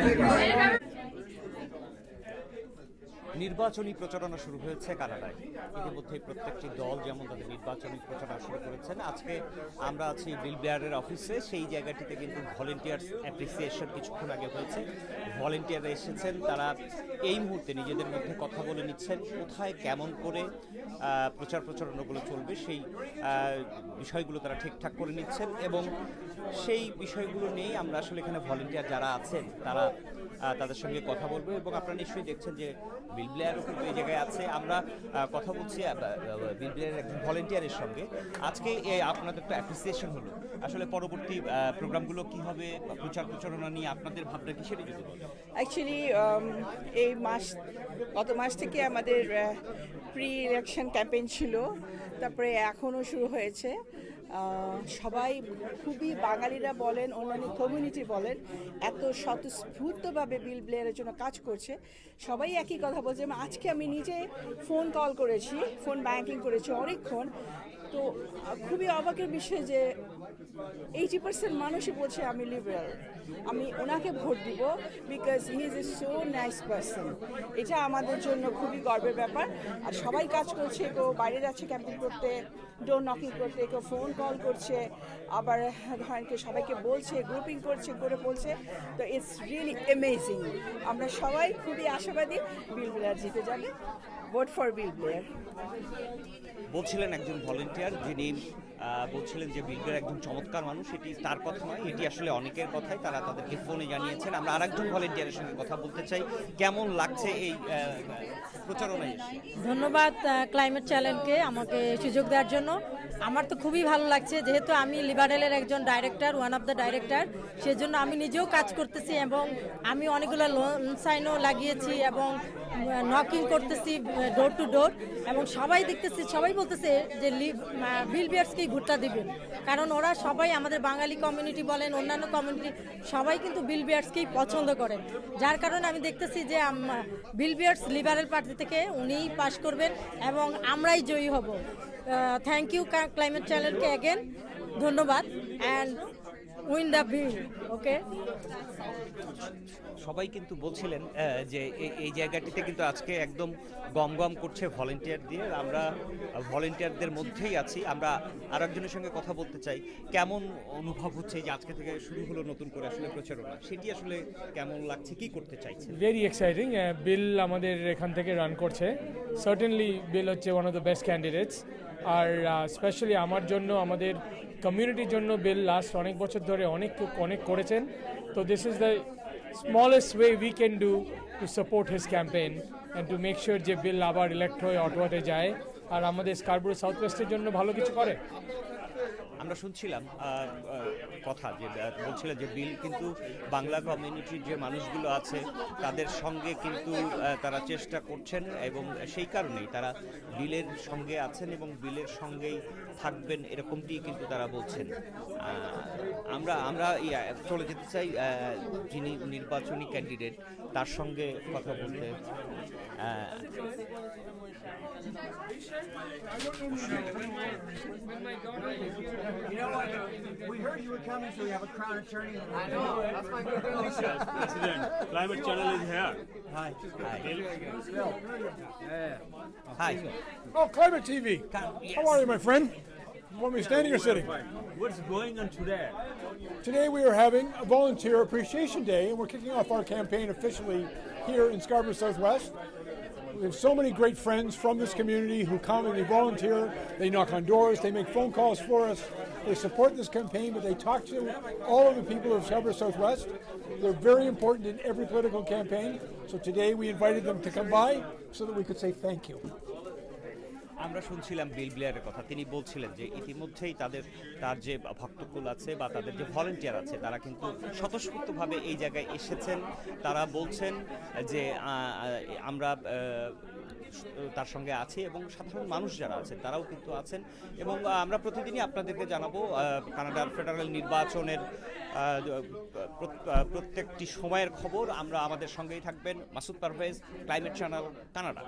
Thank you. নির্বাচনী প্রচারণা শুরু হয়েছে কানাডায়। ইতিমধ্যে প্রত্যেকটি দল যেমন তাদের নির্বাচনী প্রচারণা শুরু করেছেন, আজকে আমরা আছি বিল ব্লেয়ারের অফিসে। সেই জায়গাটিতে কিন্তু ভলেন্টিয়ার্স অ্যাপ্রিসিয়েশন কিছুক্ষণ আগে হয়েছে। ভলেন্টিয়াররা এসেছেন, তারা এই মুহূর্তে নিজেদের মধ্যে কথা বলে নিচ্ছেন, কোথায় কেমন করে প্রচার প্রচারণাগুলো চলবে সেই বিষয়গুলো তারা ঠিকঠাক করে নিচ্ছেন এবং সেই বিষয়গুলো নিয়েই আমরা আসলে এখানে ভলেন্টিয়ার যারা আছেন, তারা তাদের সঙ্গে কথা বলব এবং আপনারা নিশ্চয়ই দেখছেন যে বিল ব্লেয়ারও কিন্তু এই জায়গায় আছে। আমরা কথা বলছি বিল একজন ভলেন্টিয়ারের সঙ্গে। আজকে আপনাদের তো অ্যাপ্রিসিয়েশন হলো। আসলে পরবর্তী প্রোগ্রামগুলো কি হবে প্রচার প্রচারণা নিয়ে আপনাদের ভাবনা কি সেটা যদি অ্যাকচুয়ালি এই মাস, গত মাস থেকে আমাদের প্রি ইলেকশন ক্যাম্পেইন ছিল। তারপরে এখনও শুরু হয়েছে। সবাই খুবই বাঙালিরা বলেন, অন্যান্য কমিউনিটি বলেন, এত স্বতঃস্ফূর্তভাবে বিল ব্লেয়ারের জন্য কাজ করছে। সবাই একই কথা বলছে আজকে আমি নিজে ফোন কল করেছি ফোন ব্যাঙ্কিং করেছি অনেকক্ষণ। তো খুবই অবাকের বিষয় যে এইটি পার্সেন্ট মানুষই বলছে, আমি লিবারাল আমি ওনাকে ভোট দিব because he is a so nice person এটা আমাদের জন্য খুবই গর্বের ব্যাপার। আর সবাই কাজ করছে, কেউ বাইরে যাচ্ছে ক্যাম্পিং করতে ডোর নকিং করতে, কেউ ফোন কল করছে, আবার ধরেন কেউ সবাইকে বলছে গ্রুপিং করছে, করে বলছে। তো ইটস রিয়েলি অ্যামেজিং আমরা সবাই খুবই আশাবাদী, বিল জিতে যাবে। ভোট ফর বিল বলছিলেন একজন ভলেন্টিয়ার যিনি বলছিলেন যে বিলগের একজন চমৎকার মানুষ, এটি তার কথা নয়, এটি আসলে অনেকের কথাই, তারা তাদেরকে ফোনে জানিয়েছেন। আমরা আরেকজন ভলেন্টিয়ারের সঙ্গে কথা বলতে চাই। কেমন লাগছে এই প্রচারণায় ধন্যবাদ ক্লাইমেট চ্যানেলকে আমাকে সুযোগ দেওয়ার জন্য। আমার তো খুবই ভালো লাগছে, যেহেতু আমি লিবারেলের একজন director one of the director সেজন্য আমি নিজেও কাজ করতেছি এবং আমি অনেকগুলো লোন সাইনও লাগিয়েছি এবং নকিং করতেছি ডোর টু ডোর এবং সবাই দেখতেছি, সবাই বলতেছে যে বিল বিয়ার্সকেই ভোটটা দিবেন। কারণ ওরা সবাই আমাদের বাঙালি কমিউনিটি বলেন, অন্যান্য কমিউনিটি সবাই কিন্তু বিল বিয়ার্সকেই পছন্দ করেন যার কারণে আমি দেখতেছি যে বিল বিয়ার্স লিবারেল পার্টি থেকে উনিই পাশ করবেন এবং আমরাই জয়ী হব। থ্যাংক ইউ ক্লাইমেট চ্যানেলকে অ্যাগেন ধন্যবাদ। And win the Bill okay সবাই কিন্তু বলছিলেন যে এই- এই জায়গাটিতে কিন্তু আজকে একদম গম গম করছে ভলেন্টিয়ার দিয়ে। আমরা ভলেন্টিয়ারদের মধ্যেই আছি। আমরা আর একজনের সঙ্গে কথা বলতে চাই। কেমন অনুভব হচ্ছে যে আজকে থেকে শুরু হলো নতুন করে আসলে প্রচারণা? সেটি আসলে কেমন লাগছে? কি করতে চাইছেন? ভেরি এক্সাইটিং বিল আমাদের এখান থেকে রান করছে। সার্টেনলি বিল হচ্ছে one of the best candidates R specially আমার জন্য, আমাদের কমিউনিটির জন্য বিল লাস্ট অনেক বছর ধরে অনেক অনেক করেছেন। তো this is the smallest way we can do to support his campaign and to make sure যে বিল আবার ইলেক্ট হয়ে অটোয়াতে যায়। আর আমাদের স্কারবুরো সাউথ ওয়েস্টের জন্য ভালো কিছু করে? আমরা শুনছিলাম কথা যে বলছিলেন যে বিল কিন্তু বাংলা কমিউনিটির যে মানুষগুলো আছে, তাদের সঙ্গে কিন্তু তারা চেষ্টা করছেন এবং সেই কারণেই তারা বিলের সঙ্গে আছেন এবং বিলের সঙ্গেই থাকবেন এরকমটি কিন্তু তারা বলছেন। আমরা আমরা চলে যেতে চাই যিনি নির্বাচনী ক্যান্ডিডেট তার সঙ্গে কথা বলতে। You know what? We heard you were coming, so we have a crown attorney. I know. That's my good President, climate channel is here. Hi. Hi. Hi. Oh, climate TV. How are you, my friend? You want me standing or sitting? What's going on today? Today we are having a Volunteer Appreciation Day, and we're kicking off our campaign officially here in Scarborough Southwest. We have so many great friends from this community who come and they volunteer. They knock on doors, they make phone calls for us, they support this campaign, but they talk to all of the people of Scarborough Southwest. They're very important in every political campaign. So today we invited them to come by so that we could say thank you. আমরা শুনছিলাম বিল ব্লেয়ারের কথা। তিনি বলছিলেন যে ইতিমধ্যেই তাদের, তার যে ভক্তকুল আছে বা তাদের যে ভলেন্টিয়ার আছে, তারা কিন্তু স্বতঃস্ফূর্তভাবে এই জায়গায় এসেছেন। তারা বলছেন যে আমরা তার সঙ্গে আছি এবং সাধারণ মানুষ যারা আছেন, তারাও কিন্তু আছেন এবং আমরা প্রতিদিনই আপনাদেরকে জানাব কানাডার ফেডারেল নির্বাচনের প্রত্যেকটি সময়ের খবর। আমরা আমাদের সঙ্গেই থাকবেন। Masud Parvez, climate channel, Canada.